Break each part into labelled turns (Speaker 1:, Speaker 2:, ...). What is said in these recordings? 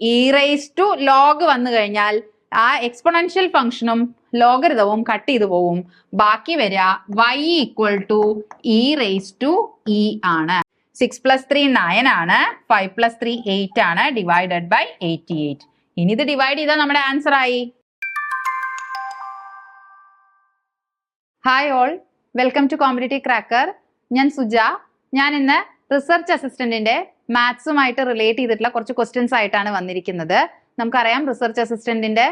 Speaker 1: E raise to log വന്നു കഴിഞ്ഞാൽ ആ എക്സ്പൊണൻഷ്യൽ ഫംഗ്ഷനും ലോഗരിതവും കട്ട് ചെയ്തു പോവും. ബാക്കി വരിക y equal to e raise to e ആണ്. സിക്സ് പ്ലസ് ത്രീ നയൻ ആണ്. ഫൈവ് പ്ലസ് ത്രീ എയ്റ്റ് ആണ് ഡിവൈഡഡ് ബൈ എയ്റ്റി എയ്റ്റ് ഇനി ഇത് ഡിവൈഡ് ചെയ്താൽ നമ്മുടെ ആൻസർ ആയി. Hi all welcome to Competitive Cracker ഞാൻ സുജ. ഞാൻ ഇന്ന് റിസർച്ച് അസിസ്റ്റന്റിന്റെ മാത്സുമായിട്ട് റിലേറ്റ് ചെയ്തിട്ടുള്ള കുറച്ച് ക്വസ്റ്റ്യൻസ് ആയിട്ടാണ് വന്നിരിക്കുന്നത്. നമുക്കറിയാം റിസർച്ച് അസിസ്റ്റന്റിന്റെ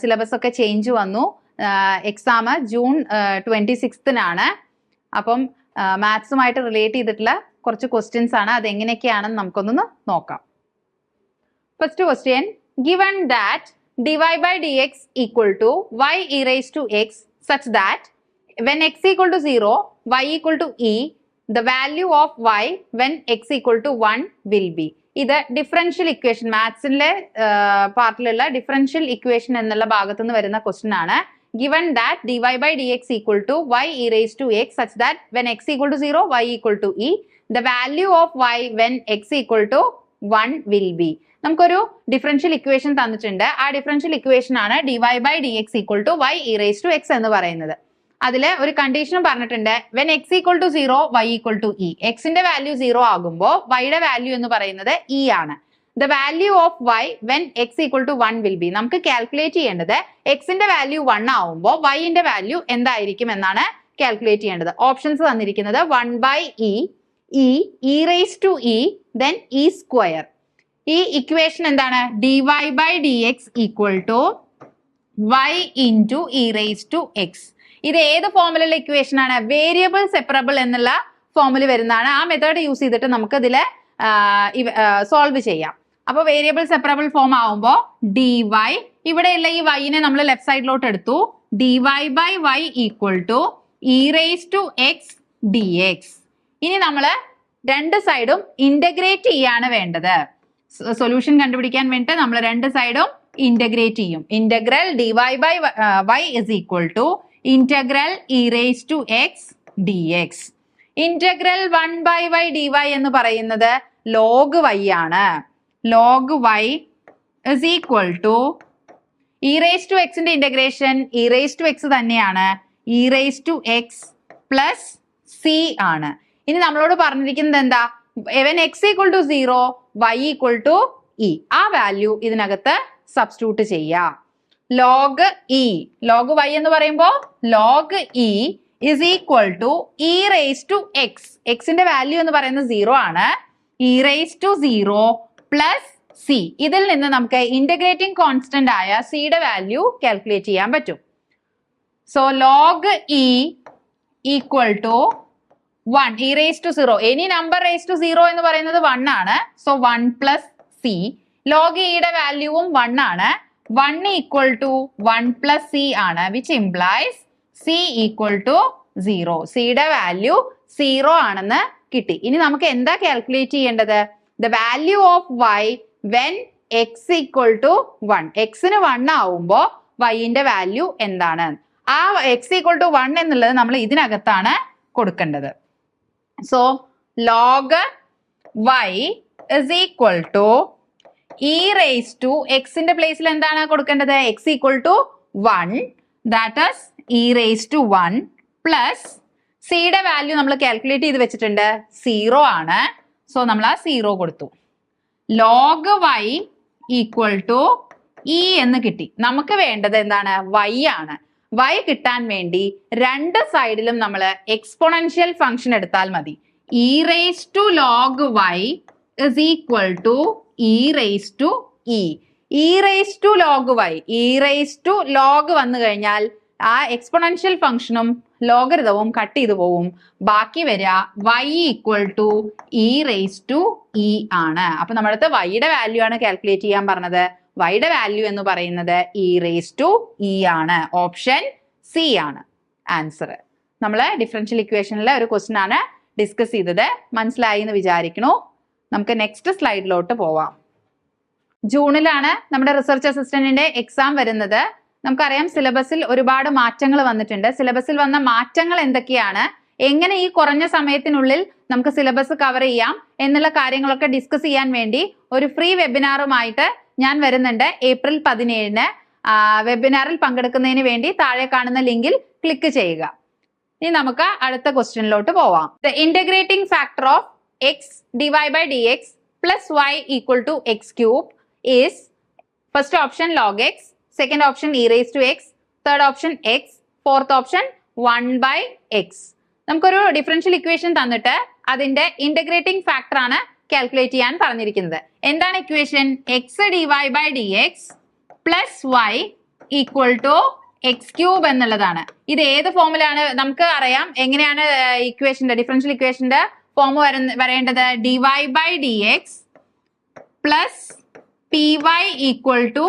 Speaker 1: സിലബസ് ഒക്കെ ചേഞ്ച് വന്നു. എക്സാം ജൂൺ ട്വന്റി സിക്സ്തിനാണ് അപ്പം മാത്സുമായിട്ട് റിലേറ്റ് ചെയ്തിട്ടുള്ള കുറച്ച് ക്വസ്റ്റ്യൻസ് ആണ്. അത് എങ്ങനെയൊക്കെയാണെന്ന് നമുക്കൊന്ന് നോക്കാം. First question given that dy by dx equal to y e raised to x such that when x equal to 0 y equal to e the value of y when x equal to 1 will be. ഇത് differential equation മാത്സിന്റെ പാർട്ടിലുള്ള differential equation എന്നുള്ള ഭാഗത്തു നിന്ന് വരുന്ന question ആണ്. Given that d y by d x equal to y e raise to x such that when x equal to 0 y equal to e the value of y when x equal to 1 will be. നമുക്കൊരു differential equation തന്നിട്ടുണ്ട്. ആ differential equation ആണ് d y by d x equal to y e raise to x എന്ന് പറയുന്നത്. അതിൽ ഒരു കണ്ടീഷനും പറഞ്ഞിട്ടുണ്ട്. When x equal to zero y equal to e എക്സിന്റെ വാല്യൂ സീറോ ആകുമ്പോൾ വൈയുടെ വാല്യൂ എന്ന് പറയുന്നത് ഇ ആണ്. The value of y when x equal to one will be നമുക്ക് കാൽക്കുലേറ്റ് ചെയ്യേണ്ടത് എക്സിന്റെ വാല്യൂ വൺ ആവുമ്പോൾ വൈന്റെ വാല്യൂ എന്തായിരിക്കും എന്നാണ് കാൽക്കുലേറ്റ് ചെയ്യേണ്ടത്. ഓപ്ഷൻസ് തന്നിരിക്കുന്നത് one by e e e raise to e then e square ഈ ഇക്വേഷൻ എന്താണ്? D y by d x equal to y into e raise to x ഇത് ഏത് ഫോമിലുള്ള ഇക്വേഷൻ ആണ്? വേരിയബിൾ സെപ്പറബിൾ എന്നുള്ള ഫോമിൽ വരുന്നതാണ്. ആ മെത്തേഡ് യൂസ് ചെയ്തിട്ട് നമുക്ക് ഇതിൽ സോൾവ് ചെയ്യാം. അപ്പോൾ വേരിയബിൾ സെപ്പറബിൾ ഫോം ആവുമ്പോൾ ഡി വൈ ഇവിടെയുള്ള ഈ വൈനെ നമ്മൾ ലെഫ്റ്റ് സൈഡിലോട്ട് എടുത്തു d y by y equal to e raise to x d x ഇനി നമ്മൾ രണ്ട് സൈഡും ഇന്റഗ്രേറ്റ് ചെയ്യാണ് വേണ്ടത്. സൊല്യൂഷൻ കണ്ടുപിടിക്കാൻ വേണ്ടിയിട്ട് നമ്മൾ രണ്ട് സൈഡും ഇന്റഗ്രേറ്റ് ചെയ്യും. Integral d y by y is equal to integral e raise to x d x integral one by y d y എന്ന് പറയുന്നത് ലോഗ് വൈ ആണ്. Log y is equal to e raise to എക്സിന്റെ integration e raise to x തന്നെയാണ്. E raise to x plus c ആണ്. ഇനി നമ്മളോട് പറഞ്ഞിരിക്കുന്നത് എന്താ? When x equal to zero y equal to e ആ വാല്യൂ ഇതിനകത്ത് സബ്സ്റ്റിറ്റ്യൂട്ട് ചെയ്യാം. ലോഗ് ഇ ലോഗ് വൈ എന്ന് പറയുമ്പോൾ log e is equal to e raise to x എക്സിന്റെ വാല്യൂ എന്ന് പറയുന്നത് സീറോ ആണ്. E raise to zero plus c ഇതിൽ നിന്ന് നമുക്ക് ഇന്റഗ്രേറ്റിംഗ് കോൺസ്റ്റന്റ് ആയ സിയുടെ വാല്യൂ കാൽക്കുലേറ്റ് ചെയ്യാൻ പറ്റും. So log e equal to one e raise to zero any number raise to zero എന്ന് പറയുന്നത് വൺ ആണ്. So one plus c log ഇയുടെ വാല്യൂവും വൺ ആണ്. One equal to one plus c ആണ് which implies c equal to zero സിയുടെ value zero ആണെന്ന് കിട്ടി. ഇനി നമുക്ക് എന്താ കാൽക്കുലേറ്റ് ചെയ്യേണ്ടത്? The value of y when x equal to one എക്സിന് വൺ ആവുമ്പോൾ വൈന്റെ വാല്യൂ എന്താണ്? ആ എക്സ് ഈക്വൽ ടു വൺ എന്നുള്ളത് നമ്മൾ ഇതിനകത്താണ് കൊടുക്കേണ്ടത്. So log y is equal to e raise to എക്സിന്റെ പ്ലേസിൽ എന്താണ് കൊടുക്കേണ്ടത്? X equal to one that is e raise to one plus സിയുടെ വാല്യൂ നമ്മൾ കാൽക്കുലേറ്റ് ചെയ്ത് വെച്ചിട്ടുണ്ട്. സീറോ ആണ്. സോ നമ്മൾ ആ സീറോ കൊടുത്തു. Log y equal to e എന്ന് കിട്ടി. നമുക്ക് വേണ്ടത് എന്താണ്? വൈ ആണ്. വൈ കിട്ടാൻ വേണ്ടി രണ്ട് സൈഡിലും നമ്മൾ എക്സ്പൊണൻഷ്യൽ ഫംഗ്ഷൻ എടുത്താൽ മതി. E raise to log y is equal to e raise to e e raise to log y e raise to log വന്നു കഴിഞ്ഞാൽ ആ എക്സ്പൊണൻഷ്യൽ ഫംഗ്ഷനും ലോഗരിതവും കട്ട് ചെയ്തു പോവും. ബാക്കി വരിക y equal to e raise to e ആണ്. അപ്പൊ നമ്മുടെ അടുത്ത് വൈയുടെ വാല്യൂ ആണ് കാൽക്കുലേറ്റ് ചെയ്യാൻ പറഞ്ഞത്. വൈയുടെ വാല്യൂ എന്ന് പറയുന്നത് ഇ റേസ് ടു ഇ ആണ്. ഓപ്ഷൻ സി ആണ്. ആൻസർ നമ്മൾ ഡിഫറൻഷ്യൽ ഇക്വേഷനിലെ ഒരു ക്വസ്റ്റ്യൻ ആണ് ഡിസ്കസ് ചെയ്തത്. മനസ്സിലായി എന്ന് വിചാരിക്കണു നമുക്ക് നെക്സ്റ്റ് സ്ലൈഡിലോട്ട് പോവാം. ജൂണിലാണ് നമ്മുടെ റിസർച്ച് അസിസ്റ്റന്റിന്റെ എക്സാം വരുന്നത്. നമുക്കറിയാം സിലബസിൽ ഒരുപാട് മാറ്റങ്ങൾ വന്നിട്ടുണ്ട്. സിലബസിൽ വന്ന മാറ്റങ്ങൾ എന്തൊക്കെയാണ്? എങ്ങനെ ഈ കുറഞ്ഞ സമയത്തിനുള്ളിൽ നമുക്ക് സിലബസ് കവർ ചെയ്യാം? എന്നുള്ള കാര്യങ്ങളൊക്കെ ഡിസ്കസ് ചെയ്യാൻ വേണ്ടി ഒരു ഫ്രീ വെബിനാറുമായിട്ട് ഞാൻ വരുന്നുണ്ട് ഏപ്രിൽ പതിനേഴിന്. വെബിനാറിൽ പങ്കെടുക്കുന്നതിന് വേണ്ടി താഴെ കാണുന്ന ലിങ്കിൽ ക്ലിക്ക് ചെയ്യുക. ഇനി നമുക്ക് അടുത്ത ക്വസ്റ്റ്യനിലോട്ട് പോവാം. The integrating factor of d y by d x plus y equal to x cube is first option log x second option e raise to x third option x fourth option one by x നമുക്കൊരു differential equation തന്നിട്ട് അതിന്റെ integrating factor ആണ് calculate ചെയ്യാൻ പറഞ്ഞിരിക്കുന്നത്. എന്താണ് equation x d y by d x plus y equal to x cube എന്നുള്ളതാണ്. ഇത് ഏത് ഫോമിലാണ് നമുക്ക് അറിയാം. എങ്ങനെയാണ് ഇക്വേഷന്റെ ഡിഫറൻഷ്യൽ ഇക്വേഷന്റെ ഫോം വരേണ്ടത് d y by d x plus p y equal to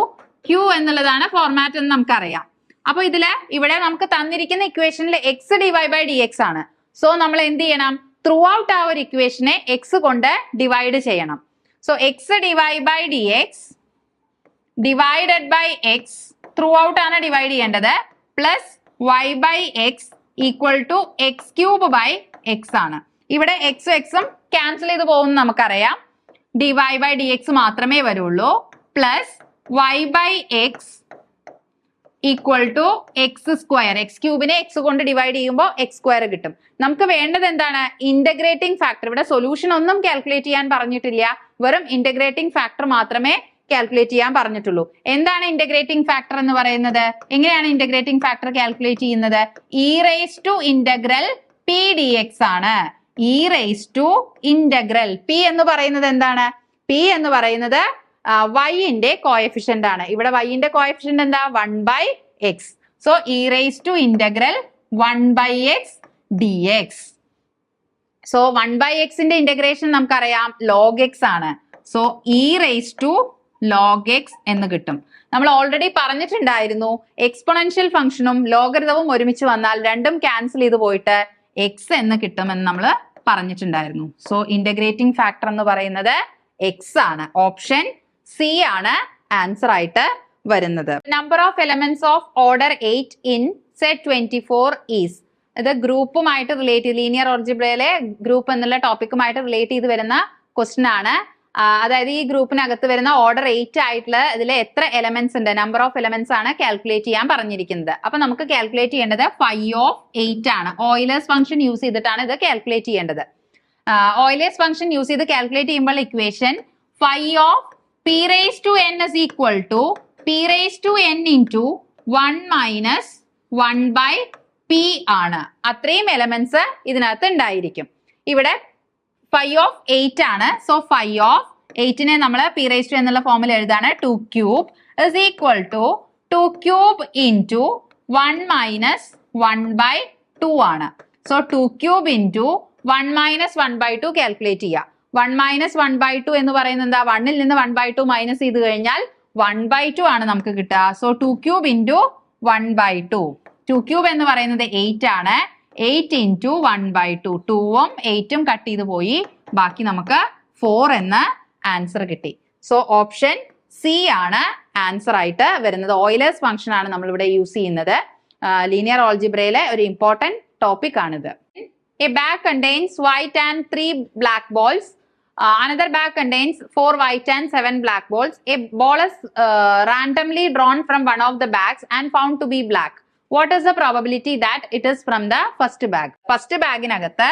Speaker 1: q എന്നുള്ളതാണ് ഫോർമാറ്റ് എന്ന് നമുക്കറിയാം. അപ്പൊ ഇതിൽ ഇവിടെ നമുക്ക് തന്നിരിക്കുന്ന ഇക്വേഷനിൽ x d y by d x ആണ്. സോ നമ്മൾ എന്ത് ചെയ്യണം? ത്രൂ ഔട്ട് ആ ഒരു ഇക്വേഷനെ എക്സ് കൊണ്ട് ഡിവൈഡ് ചെയ്യണം. So x d y by d x divided by x through out ആണ് ഡിവൈഡ് ചെയ്യേണ്ടത്. Plus y by x equal to x cube by x ആണ്. ഇവിടെ എക്സും എക്സും ക്യാൻസൽ ചെയ്ത് പോകുന്ന നമുക്കറിയാം. D y by d x മാത്രമേ വരുള്ളൂ. Plus y by x equal to x square x ക്യൂബിനെ x കൊണ്ട് ഡിവൈഡ് ചെയ്യുമ്പോൾ എക്സ് സ്ക്വയർ കിട്ടും. നമുക്ക് വേണ്ടത് എന്താണ്? ഇന്റഗ്രേറ്റിംഗ് ഫാക്ടർ ഇവിടെ സൊല്യൂഷൻ ഒന്നും കാൽക്കുലേറ്റ് ചെയ്യാൻ പറഞ്ഞിട്ടില്ല. വെറും ഇന്റഗ്രേറ്റിംഗ് ഫാക്ടർ മാത്രമേ കാൽക്കുലേറ്റ് ചെയ്യാൻ പറഞ്ഞിട്ടുള്ളൂ. എന്താണ് ഇന്റഗ്രേറ്റിംഗ് ഫാക്ടർ എന്ന് പറയുന്നത്? എങ്ങനെയാണ് ഇന്റഗ്രേറ്റിംഗ് ഫാക്ടർ കാൽക്കുലേറ്റ് ചെയ്യുന്നത്? E raise to integral p d x ആണ്. E raise to integral p എന്ന് പറയുന്നത് എന്താണ്? പി എന്ന് പറയുന്നത് വൈന്റെ കോയഫിഷ്യന്റ് ആണ്. ഇവിടെ വൈന്റെ കോയഫിഷ്യന്റ് എന്താ? One by x so e raise to integral one by x d x so one by എക്സിന്റെ ഇന്റഗ്രേഷൻ നമുക്കറിയാം ലോഗ് എക്സ് ആണ്. So e raise to log x എന്ന് കിട്ടും. നമ്മൾ ഓൾറെഡി പറഞ്ഞിട്ടുണ്ടായിരുന്നു എക്സ്പൊണൻഷ്യൽ ഫംഗ്ഷനും ലോഗരിതവും ഒരുമിച്ച് വന്നാൽ രണ്ടും ക്യാൻസൽ ചെയ്ത് പോയിട്ട് എക്സ് എന്ന് കിട്ടുമെന്ന് നമ്മൾ പറഞ്ഞിട്ടുണ്ടായിരുന്നു. സോ ഇന്റഗ്രേറ്റിംഗ് ഫാക്ടർ എന്ന് പറയുന്നത് എക്സ് ആണ്. ഓപ്ഷൻ സി ആണ് ആൻസർ ആയിട്ട് വരുന്നത്. Number of elements of order eight in set twenty four is ഇത് ഗ്രൂപ്പുമായിട്ട് റിലേറ്റ് ലീനിയർ ഓർജിബ്രയിലെ ഗ്രൂപ്പ് എന്നുള്ള ടോപ്പിക്കുമായിട്ട് റിലേറ്റ് ചെയ്ത് വരുന്ന ക്വസ്റ്റൻ ആണ്. അതായത് ഈ ഗ്രൂപ്പിനകത്ത് വരുന്ന ഓർഡർ എയ്റ്റ് ആയിട്ടുള്ള ഇതിൽ എത്ര എലമെന്റ്സ് ഉണ്ട്? നമ്പർ ഓഫ് എലമെന്റ്സ് ആണ് കാൽക്കുലേറ്റ് ചെയ്യാൻ പറഞ്ഞിരിക്കുന്നത്. അപ്പൊ നമുക്ക് കാൽക്കുലേറ്റ് ചെയ്യേണ്ടത് ഫൈവ് ഓഫ് എയ്റ്റ് ആണ്. ഓയിലേഴ്സ് ഫംഗ്ഷൻ യൂസ് ചെയ്തിട്ടാണ് ഇത് കാൽക്കുലേറ്റ് ചെയ്യേണ്ടത്. ഓയിലേഴ്സ് ഫംഗ്ഷൻ യൂസ് ചെയ്ത് കാൽക്കുലേറ്റ് ചെയ്യുമ്പോൾ equation five of p raise to n is equal to p raise to n into one minus one by p ആണ്. അത്രയും elements ഇതിനകത്ത് ഉണ്ടായിരിക്കും. ഇവിടെ ഫൈവ് ഓഫ് എയ്റ്റ് ആണ്. സോ ഫൈവ് ഓഫ് എയ്റ്റിനെ നമ്മൾ പി റേസ് ടു എന്നുള്ള ഫോമിൽ എഴുതാണ്. Two cube is equal to two cube into one minus one by two ആണ്. So two cube to one minus one by two calculate ചെയ്യുക one minus one by two എന്ന് പറയുന്നത് എന്താ? വണ്ണിൽ നിന്ന് one by to minus ചെയ്ത് കഴിഞ്ഞാൽ one by two ആണ് നമുക്ക് കിട്ടുക. So two cube into one by two two cube എന്ന് പറയുന്നത് എയ്റ്റ് ആണ്. Eight into one by two ടൂവും എയ്റ്റും കട്ട് ചെയ്ത് പോയി. ബാക്കി നമുക്ക് ഫോർ എന്ന ആൻസർ കിട്ടി. സോ ഓപ്ഷൻ സി ആണ് ആൻസർ ആയിട്ട് വരുന്നത്. ഓയിലേഴ്സ് ഫംഗ്ഷൻ ആണ് നമ്മൾ ഇവിടെ യൂസ് ചെയ്യുന്നത് ലീനിയർ ഓൾജിബ്രയിലെ ഒരു ഇമ്പോർട്ടന്റ് ടോപ്പിക് ആണിത്. A bag contains white and three black balls another bag contains four white and seven black balls a ball randomly drawn from one of the bags and found to be black what is the probability that it is from the first bag first ബാഗിനകത്ത്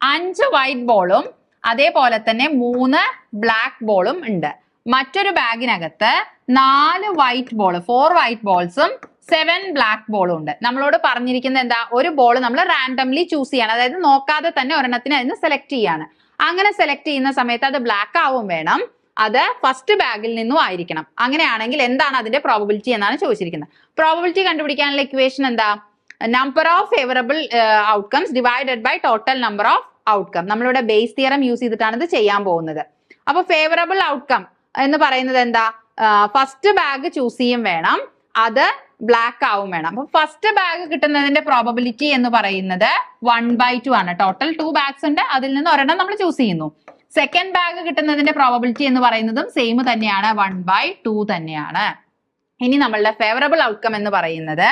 Speaker 1: അഞ്ച് white ബോളും അതേപോലെ തന്നെ മൂന്ന് black ബോളും ഉണ്ട്. മറ്റൊരു ബാഗിനകത്ത് നാല് വൈറ്റ് ബോൾ ഫോർ വൈറ്റ് ബോൾസും സെവൻ ബ്ലാക്ക് ബോളും ഉണ്ട്. നമ്മളോട് പറഞ്ഞിരിക്കുന്ന എന്താ? ഒരു ബോൾ നമ്മൾ റാൻഡംലി ചൂസ് ചെയ്യണം. അതായത് നോക്കാതെ തന്നെ ഒരെണ്ണത്തിന് അതിന് സെലക്ട് ചെയ്യാണ്. അങ്ങനെ സെലക്ട് ചെയ്യുന്ന സമയത്ത് അത് ബ്ലാക്ക് ആവും വേണം. അത് ഫസ്റ്റ് ബാഗിൽ നിന്നും ആയിരിക്കണം. അങ്ങനെയാണെങ്കിൽ എന്താണ് അതിന്റെ പ്രോബബിലിറ്റി എന്നാണ് ചോദിച്ചിരിക്കുന്നത്. പ്രോബബിലിറ്റി കണ്ടുപിടിക്കാനുള്ള ഇക്വേഷൻ എന്താ? Number of favourable outcomes divided by total number of outcome നമ്മളിവിടെ ബേസ് തിയറം യൂസ് ചെയ്തിട്ടാണ് ഇത് ചെയ്യാൻ പോകുന്നത്. അപ്പൊ ഫേവറബിൾ ഔട്ട്കം എന്ന് പറയുന്നത് എന്താ? ഫസ്റ്റ് ബാഗ് ചൂസ് ചെയ്യും വേണം. അത് ബ്ലാക്ക് ആവും വേണം. അപ്പൊ ഫസ്റ്റ് ബാഗ് കിട്ടുന്നതിന്റെ പ്രോബബിലിറ്റി എന്ന് പറയുന്നത് വൺ ബൈ ടു ആണ്. ടോട്ടൽ ടു ബാഗ്സ് ഉണ്ട്. അതിൽ നിന്ന് ഒരെണ്ണം നമ്മൾ ചൂസ് ചെയ്യുന്നു. സെക്കൻഡ് ബാഗ് കിട്ടുന്നതിന്റെ പ്രോബബിലിറ്റി എന്ന് പറയുന്നതും സെയിം തന്നെയാണ്. വൺ ബൈ ടു തന്നെയാണ്. ഇനി നമ്മളുടെ ഫേവറബിൾ ഔട്ട്കം എന്ന് പറയുന്നത്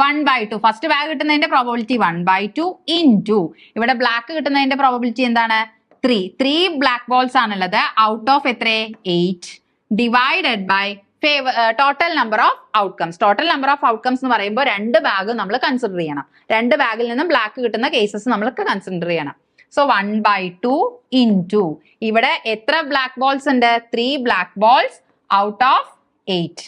Speaker 1: one by two first bag കിട്ടുന്നതിന്റെ probability one by two into ഇവിടെ ബ്ലാക്ക് കിട്ടുന്നതിന്റെ പ്രോബബിലിറ്റി എന്താണ്? ത്രീ ത്രീ ബ്ലാക്ക് ബോൾസ് ആണുള്ളത്. ഔട്ട് ഓഫ് എത്ര? Eight divided by favour total number of outcomes total number of outcomes എന്ന് പറയുമ്പോൾ രണ്ട് ബാഗ് നമ്മൾ consider ചെയ്യണം. രണ്ട് ബാഗിൽ നിന്നും ബ്ലാക്ക് കിട്ടുന്ന കേസസ് നമ്മൾക്ക് കൺസിഡർ ചെയ്യണം. So one by two into ഇവിടെ എത്ര ബ്ലാക്ക് ബോൾസ് ഉണ്ട്? Three black balls out of eight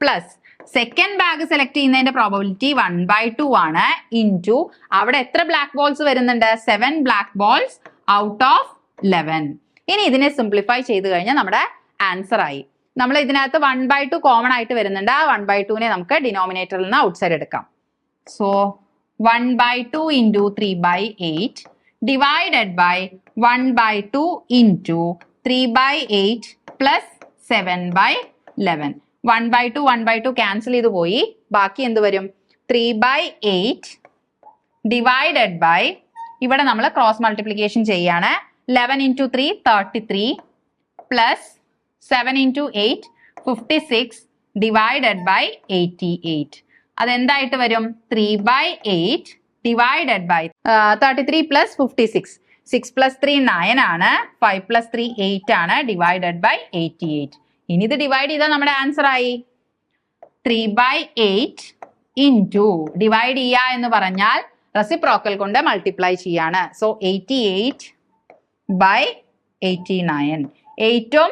Speaker 1: plus second bag select ചെയ്യുന്നതിന്റെ പ്രോബബിലിറ്റി വൺ ബൈ ടു ആണ്. ഇൻ ടു അവിടെ എത്ര ബ്ലാക്ക് ബോൾസ് വരുന്നുണ്ട്? Seven black balls out of eleven ഇനി ഇതിനെ സിംപ്ലിഫൈ ചെയ്ത് കഴിഞ്ഞാൽ നമ്മുടെ ആൻസർ ആയി. നമ്മൾ ഇതിനകത്ത് വൺ ബൈ ടു കോമൺ ആയിട്ട് വരുന്നുണ്ട്. ആ വൺ ബൈ ടുവിനെ നമുക്ക് ഡിനോമിനേറ്ററിൽ നിന്ന് ഔട്ട് സൈഡ് എടുക്കാം. So one by two into three by eight divided by one by two into three by eight plus seven by eleven one by two one by two cancel ചെയ്ത് പോയി. ബാക്കി എന്ത് വരും? Three by eight divided by ഇവിടെ നമ്മൾ cross multiplication ചെയ്യാണ്. Eleven into three thirty three plus seven into eight fifty six divided by eighty eight അതെന്തായിട്ട് വരും? Three by eight divided by thirty three plus fifty six six plus three nine ആണ്. Five plus three eight ആണ്. Divided by eighty eight ഇനി ഇത് divide ചെയ്താൽ നമ്മുടെ answer ആയി. Three by eight into divide ചെയ്യുക എന്ന് പറഞ്ഞാൽ റെസിപ്രോക്കൽ കൊണ്ട് മൾട്ടിപ്ലൈ ചെയ്യാണ്. So eighty eight by eighty nine എയ്റ്റും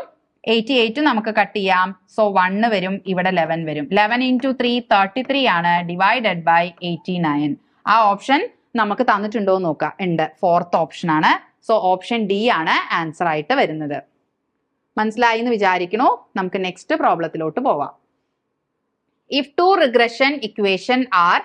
Speaker 1: eighty എയ്റ്റും നമുക്ക് കട്ട് ചെയ്യാം. സോ വണ്ണ് വരും ഇവിടെ ലെവൻ വരും. Eleven into three thirty three ആണ്. ഡിവൈഡഡ് ബൈ എയ്റ്റി നയൻ ആ ഓപ്ഷൻ നമുക്ക് തന്നിട്ടുണ്ടോ എന്ന് നോക്കാം. ഉണ്ട്. ഫോർത്ത് ഓപ്ഷൻ ആണ്. സോ ഓപ്ഷൻ ഡി ആണ് ആൻസർ ആയിട്ട് വരുന്നത്. മനസ്സിലായി എന്ന് വിചാരിക്കണോ? നമുക്ക് നെക്സ്റ്റ് പ്രോബ്ലത്തിലോട്ട് പോവാം. If two regression equation are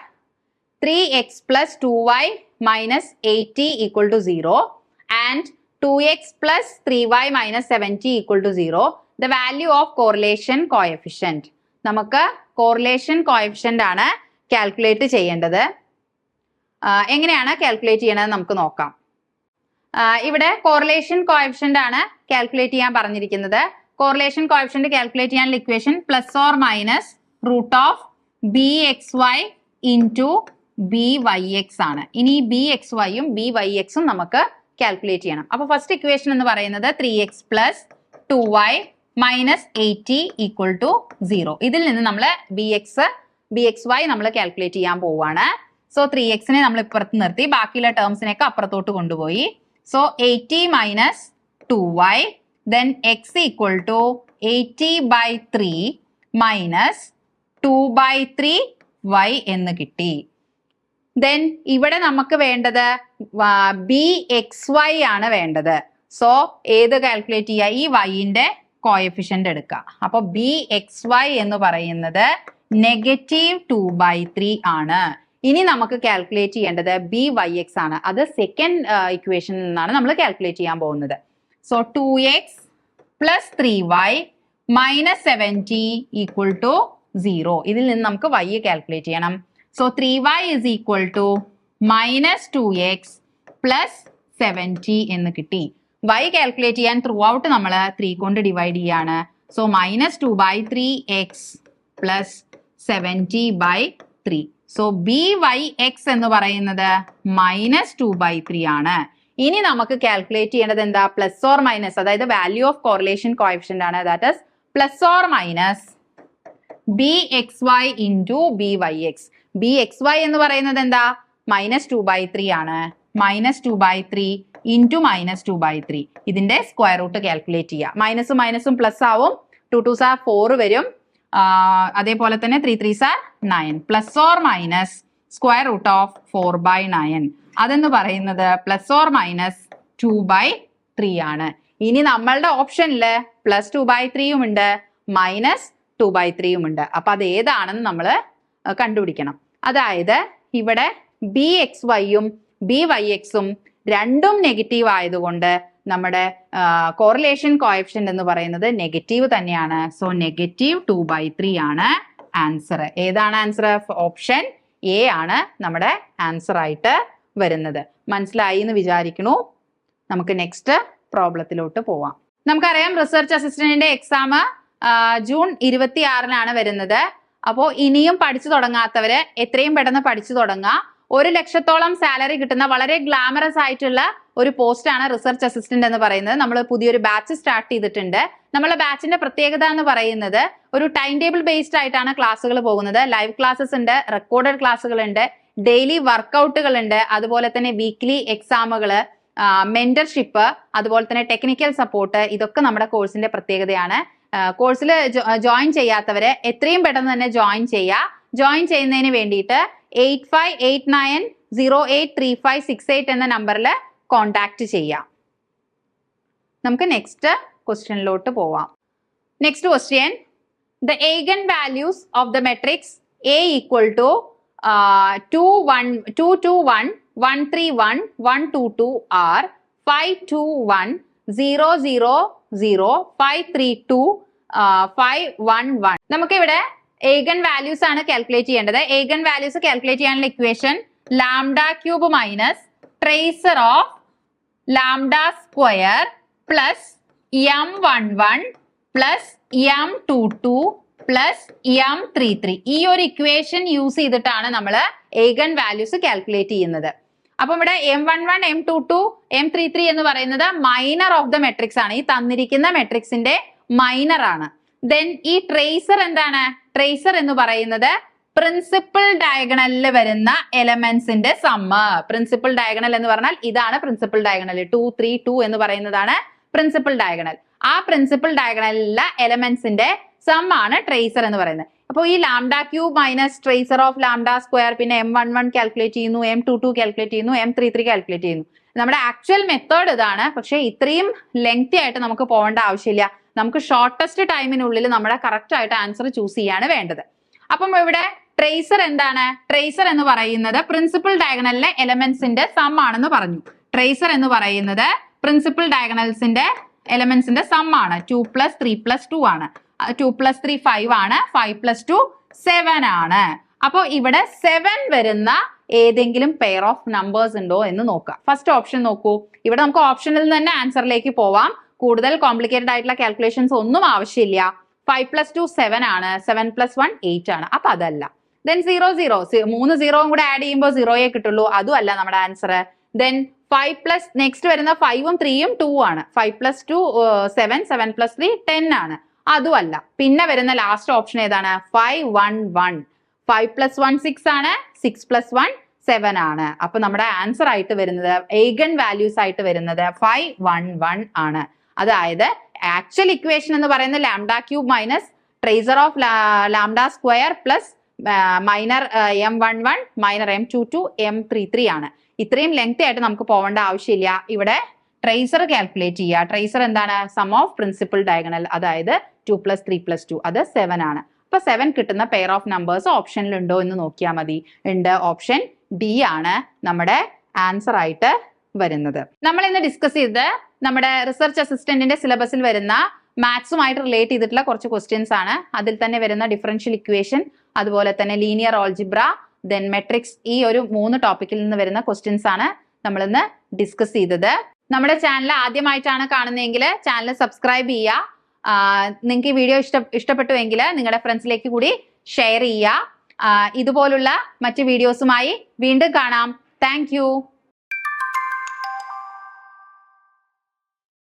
Speaker 1: three x plus two y minus eighty equal to zero and two x plus three y minus seventy equal to zero the value of correlation coefficient നമുക്ക് correlation coefficient ആണ് calculate ചെയ്യേണ്ടത്. എങ്ങനെയാണ് calculate ചെയ്യണത് നമുക്ക് നോക്കാം. ഇവിടെ correlation coefficient ആണ് calculate ചെയ്യാൻ പറഞ്ഞിരിക്കുന്നത്. കോറിലേഷൻ കോയഫിഷ്യന്റ് കാൽക്കുലേറ്റ് ചെയ്യാൻ equation plus or minus root of b x y into b y x ആണ്. ഇനി ബി എക്സ് വൈയും ബി വൈ എക്സും നമുക്ക് കാൽക്കുലേറ്റ് ചെയ്യണം. അപ്പോൾ ഫസ്റ്റ് ഇക്വേഷൻ എന്ന് പറയുന്നത് three x plus two y minus eighty equal to zero ഇതിൽ നിന്ന് നമ്മൾ b x b x y നമ്മൾ കാൽക്കുലേറ്റ് ചെയ്യാൻ പോവാണ്. സോ ത്രീ എക്സിനെ നമ്മൾ ഇപ്പുറത്ത് നിർത്തി. ബാക്കിയുള്ള ടേംസിനെയൊക്കെ അപ്പുറത്തോട്ട് കൊണ്ടുപോയി. So eighty minus two y then x equal to eighty by three minus two by three y എന്ന് കിട്ടി. ദെൻ ഇവിടെ നമുക്ക് വേണ്ടത് ബി എക്സ് വൈ ആണ് വേണ്ടത്. സോ ഏത് കാൽക്കുലേറ്റ് ചെയ്യുക ഈ വൈന്റെ കോയഫിഷ്യന്റ് എടുക്കുക അപ്പൊ ബി എക്സ് വൈ എന്ന് പറയുന്നത് നെഗറ്റീവ് ടു ബൈ ത്രീ ആണ്. ഇനി നമുക്ക് കാൽക്കുലേറ്റ് ചെയ്യേണ്ടത് ബി വൈ എക്സ് ആണ്. അത് സെക്കൻഡ് ഇക്വേഷൻ നിന്നാണ് നമ്മൾ കാൽക്കുലേറ്റ് ചെയ്യാൻ പോകുന്നത്. So two x plus three y minus seventy equal to zero ഇതിൽ നിന്ന് നമുക്ക് വൈ കാൽക്കുലേറ്റ് ചെയ്യണം. So three y is equal to minus two x plus seventy എന്ന് കിട്ടി. വൈ കാൽക്കുലേറ്റ് ചെയ്യാൻ ത്രൂ ഔട്ട് നമ്മൾ ത്രീ കൊണ്ട് ഡിവൈഡ് ചെയ്യാണ്. So minus two by three x plus seventy by three so b y x എന്ന് പറയുന്നത് minus two by three ആണ്. ഇനി നമുക്ക് കാൽക്കുലേറ്റ് ചെയ്യേണ്ടത് എന്താ? പ്ലസ് ഓർ മൈനസ് അതായത് വാല്യൂ ഓഫ് കോറിലേഷൻ കോഎഫിഷ്യന്റ് ആണ്. That is plus or minus B X Y into B Y X B X Y എന്ന് പറയുന്നത് എന്താ? മൈനസ് ടു ബൈ ത്രീ ആണ്. Minus two by three into minus two by three ഇതിന്റെ square root calculate ചെയ്യുക മൈനസും മൈനസും plus ആവും. Two two sir four വരും. അതേപോലെ തന്നെ three three sir nine plus or minus square root of four by nine അതെന്ന് പറയുന്നത് plus or minus two by three ആണ്. ഇനി നമ്മളുടെ ഓപ്ഷനിൽ പ്ലസ് ടു ബൈ ത്രീയും ഉണ്ട് മൈനസ് ടു ബൈ ത്രീയും ഉണ്ട്. അപ്പൊ അത് ഏതാണെന്ന് നമ്മൾ കണ്ടുപിടിക്കണം. അതായത് ഇവിടെ ബി എക്സ് വൈയും ബി വൈ എക്സും രണ്ടും നെഗറ്റീവ് ആയതുകൊണ്ട് നമ്മുടെ കോറിലേഷൻ കോയപ്ഷൻ എന്ന് പറയുന്നത് നെഗറ്റീവ് തന്നെയാണ്. So negative two by three ആണ് ആൻസർ ഏതാണ് ആൻസർ ഓപ്ഷൻ എ ആണ് നമ്മുടെ ആൻസർ ആയിട്ട് വരുന്നത്. മനസ്സിലായി എന്ന് വിചാരിക്കണു? നമുക്ക് നെക്സ്റ്റ് പ്രോബ്ലത്തിലോട്ട് പോവാം. നമുക്കറിയാം റിസർച്ച് അസിസ്റ്റന്റിന്റെ എക്സാം ജൂൺ ഇരുപത്തി ആറിനാണ് വരുന്നത്. അപ്പോൾ ഇനിയും പഠിച്ചു തുടങ്ങാത്തവര് എത്രയും പെട്ടെന്ന് പഠിച്ചു തുടങ്ങുക ഒരു ലക്ഷത്തോളം സാലറി കിട്ടുന്ന വളരെ ഗ്ലാമറസ് ആയിട്ടുള്ള ഒരു പോസ്റ്റാണ് റിസർച്ച് അസിസ്റ്റന്റ് എന്ന് പറയുന്നത്. നമ്മൾ പുതിയൊരു ബാച്ച് സ്റ്റാർട്ട് ചെയ്തിട്ടുണ്ട്. നമ്മളെ ബാച്ചിന്റെ പ്രത്യേകത എന്ന് പറയുന്നത് ഒരു ടൈം ടേബിൾ ബേസ്ഡ് ആയിട്ടാണ് ക്ലാസ്സുകൾ പോകുന്നത്. ലൈവ് ക്ലാസ്സസ് ഉണ്ട് റെക്കോർഡഡ് ക്ലാസ്സുകൾ ഉണ്ട് ഡെയിലി വർക്കൗട്ടുകൾ ഉണ്ട് അതുപോലെ തന്നെ വീക്ക്ലി എക്സാമുകൾ മെന്റർഷിപ്പ് അതുപോലെ തന്നെ ടെക്നിക്കൽ സപ്പോർട്ട് ഇതൊക്കെ നമ്മുടെ കോഴ്സിന്റെ പ്രത്യേകതയാണ്. കോഴ്സിൽ ജോയിൻ ചെയ്യാത്തവരെ എത്രയും പെട്ടെന്ന് തന്നെ ജോയിൻ ചെയ്യുക ജോയിൻ ചെയ്യുന്നതിന് വേണ്ടിയിട്ട് eight five eight nine zero eight three five six eight എന്ന നമ്പറിൽ കോൺടാക്ട് ചെയ്യാം. നമുക്ക് നെക്സ്റ്റ് ക്വസ്റ്റ്യനിലോട്ട് പോവാം. Next question the eigen values of the matrix A equal to two one two two one one three one one two two are five two one zero zero zero five three two five one one നമുക്കിവിടെ eigen values ആണ് calculate ചെയ്യേണ്ടത്. Eigen values calculate ചെയ്യാനുള്ള equation lambda cube minus tracer of one one plus M two two plus M three three ഈ ഒരു equation use ചെയ്തിട്ടാണ് നമ്മൾ ഏഗൻ values calculate ചെയ്യുന്നത്. അപ്പം ഇവിടെ M one one M two two M three three എന്ന് പറയുന്നത് മൈനർ ഓഫ് ദ മെട്രിക്സ് ആണ്. ഈ തന്നിരിക്കുന്ന മെട്രിക്സിന്റെ മൈനർ ആണ്. ദെൻ ഈ ട്രേസർ എന്താണ്? ട്രേസർ എന്ന് പറയുന്നത് പ്രിൻസിപ്പൽ ഡയഗണലിൽ വരുന്ന എലമെന്റ്സിന്റെ സമ്മ പ്രിൻസിപ്പിൾ ഡയഗണൽ എന്ന് പറഞ്ഞാൽ ഇതാണ് principal diagonal two three two എന്ന് പറയുന്നതാണ് പ്രിൻസിപ്പിൾ ഡയഗണൽ ആ പ്രിൻസിപ്പിൾ ഡയഗണലിലെ എലമെന്റ്സിന്റെ സം ആണ് ട്രേസർ എന്ന് പറയുന്നത്. അപ്പോൾ ഈ lambda cube minus tracer of lambda square പിന്നെ എം വൺ വൺ കാൽക്കുലേറ്റ് ചെയ്യുന്നു എം ടു ടു കാൽക്കുലേറ്റ് ചെയ്യുന്നു എം ത്രീ ത്രീ കാൽക്കുലേറ്റ് ചെയ്യുന്നു. നമ്മുടെ ആക്ച്വൽ മെത്തേഡ് ഇതാണ്. പക്ഷേ ഇത്രയും ലെങ്തി ആയിട്ട് നമുക്ക് പോകേണ്ട ആവശ്യമില്ല. നമുക്ക് ഷോർട്ടസ്റ്റ് ടൈമിനുള്ളിൽ നമ്മുടെ കറക്റ്റ് ആയിട്ട് ആൻസർ ചൂസ് ചെയ്യാണ് വേണ്ടത്. അപ്പം ഇവിടെ ട്രേസർ എന്താണ്? ട്രേസർ എന്ന് പറയുന്നത് പ്രിൻസിപ്പൽ ഡയഗണലിലെ എലമെന്റ്സിന്റെ സം ആണെന്ന് പറഞ്ഞു. ട്രേസർ എന്ന് പറയുന്നത് പ്രിൻസിപ്പൽ ഡയഗണൽസിന്റെ എലമെന്റ്സിന്റെ സം ആണ്. Two plus three plus two ആണ്. ടു പ്ലസ് ത്രീ ഫൈവ് ആണ്. ഫൈവ് പ്ലസ് ടു സെവൻ ആണ്. അപ്പോൾ ഇവിടെ സെവൻ വരുന്ന ഏതെങ്കിലും പെയർ ഓഫ് നമ്പേഴ്സ് ഉണ്ടോ എന്ന് നോക്കുക. ഫസ്റ്റ് ഓപ്ഷൻ നോക്കൂ. ഇവിടെ നമുക്ക് ഓപ്ഷനിൽ നിന്ന് തന്നെ ആൻസറിലേക്ക് പോവാം. കൂടുതൽ കോംപ്ലിക്കേറ്റഡ് ആയിട്ടുള്ള കാൽക്കുലേഷൻസ് ഒന്നും ആവശ്യമില്ല. ഫൈവ് പ്ലസ് ടു സെവൻ ആണ്. സെവൻ പ്ലസ് വൺ എയ്റ്റ് ആണ്. അപ്പൊ അതല്ല. ദെൻ സീറോ സീറോ മൂന്ന് സീറോയും കൂടെ ആഡ് ചെയ്യുമ്പോൾ സീറോയെ കിട്ടുള്ളൂ. അതും അല്ല നമ്മുടെ answer then five plus next വരുന്ന ഫൈവും ത്രീയും ടൂ ആണ്. Five plus two seven seven plus three ten ആണ്. അതും അല്ല. പിന്നെ വരുന്ന ലാസ്റ്റ് ഓപ്ഷൻ ഏതാണ്? Five one one five plus one six ആണ്. സിക്സ് പ്ലസ് വൺ സെവൻ ആണ്. അപ്പൊ നമ്മുടെ ആൻസർ ആയിട്ട് വരുന്നത് ഏഗൺ വാല്യൂസ് ആയിട്ട് വരുന്നത് ഫൈവ് വൺ വൺ ആണ്. അതായത് ആക്ച്വൽ ഇക്വേഷൻ എന്ന് പറയുന്നത് lambda cube minus tracer of lambda square plus minor M one one minor M two two M three three ആണ്. ഇത്രയും ലെങ്ത് ആയിട്ട് നമുക്ക് പോകേണ്ട ആവശ്യമില്ല. ഇവിടെ ട്രേസർ കാൽക്കുലേറ്റ് ചെയ്യുക. ട്രേസർ എന്താണ്? സം ഓഫ് പ്രിൻസിപ്പിൾ ഡയഗണൽ അതായത് two plus three plus two അത് സെവൻ ആണ്. അപ്പൊ സെവൻ കിട്ടുന്ന പെയർ ഓഫ് നമ്പേഴ്സ് ഓപ്ഷനിൽ ഉണ്ടോ എന്ന് നോക്കിയാൽ മതി. ഉണ്ട്. ഓപ്ഷൻ ഡി ആണ് നമ്മുടെ ആൻസർ ആയിട്ട് വരുന്നത്. നമ്മൾ ഇന്ന് ഡിസ്കസ് ചെയ്ത് നമ്മുടെ റിസർച്ച് അസിസ്റ്റന്റിന്റെ സിലബസിൽ വരുന്ന മാത്സുമായിട്ട് റിലേറ്റ് ചെയ്തിട്ടുള്ള കുറച്ച് ക്വസ്റ്റ്യൻസ് ആണ്. അതിൽ തന്നെ വരുന്ന ഡിഫറൻഷ്യൽ ഇക്വേഷൻ അതുപോലെ തന്നെ ലീനിയർ ഓൾജിബ്ര ദെൻ മെട്രിക്സ് ഈ ഒരു മൂന്ന് ടോപ്പിക്കിൽ നിന്ന് വരുന്ന ക്വസ്റ്റ്യൻസ് ആണ് നമ്മൾ ഇന്ന് ഡിസ്കസ് ചെയ്തത്. നമ്മുടെ ചാനൽ ആദ്യമായിട്ടാണ് കാണുന്നതെങ്കിൽ ചാനൽ സബ്സ്ക്രൈബ് ചെയ്യുക. നിങ്ങൾക്ക് ഈ വീഡിയോ ഇഷ്ട ഇഷ്ടപ്പെട്ടുവെങ്കിൽ നിങ്ങളുടെ ഫ്രണ്ട്സിലേക്ക് കൂടി ഷെയർ ചെയ്യുക. ഇതുപോലുള്ള മറ്റ് വീഡിയോസുമായി വീണ്ടും കാണാം. താങ്ക്